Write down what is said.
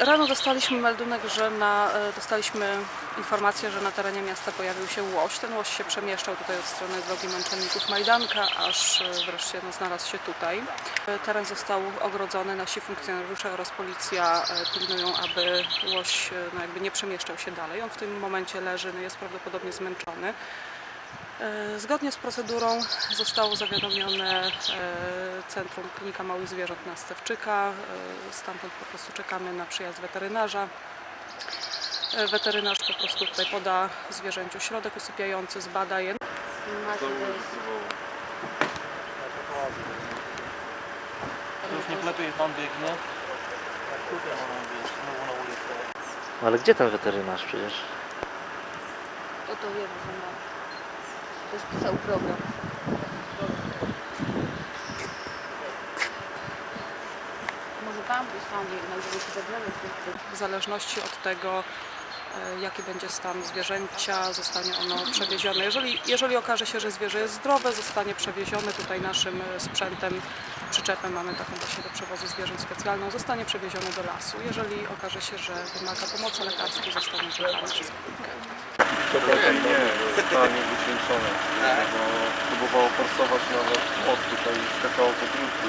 Rano dostaliśmy meldunek, że na, e, dostaliśmy informację, że na terenie miasta pojawił się łoś. Ten łoś się przemieszczał tutaj od strony drogi Męczenników Majdanka, aż e, wreszcie no, znalazł się tutaj. E, Teren został ogrodzony, nasi funkcjonariusze oraz policja pilnują, aby łoś no, jakby nie przemieszczał się dalej. On w tym momencie leży, no, jest prawdopodobnie zmęczony. E, Zgodnie z procedurą zostało zawiadomione e, Centrum Klinika Małych Zwierząt na Stewczyka. E, Stamtąd po prostu czekamy na przyjazd weterynarza. Weterynarz po prostu tutaj poda zwierzęciu środek usypiający, zbada je. Już niech lepiej pan biegnie. No Ale gdzie ten weterynarz przecież? To to wiem, że ma. To jest pisał program. Może tam jest tam jednak, żeby się zabrać. W zależności od tego, e, jaki będzie stan zwierzęcia, zostanie ono przewiezione. Jeżeli, jeżeli okaże się, że zwierzę jest zdrowe, zostanie przewiezione tutaj naszym e, sprzętem, przyczepem, mamy taką właśnie do przewozu zwierząt specjalną, zostanie przewiezione do lasu. Jeżeli okaże się, że wymaga pomocy lekarskiej, zostanie zabrany przez. Nie, nie, zostanie wycieńczone. Bo próbowało forsować nawet od tutaj skakało po drucie,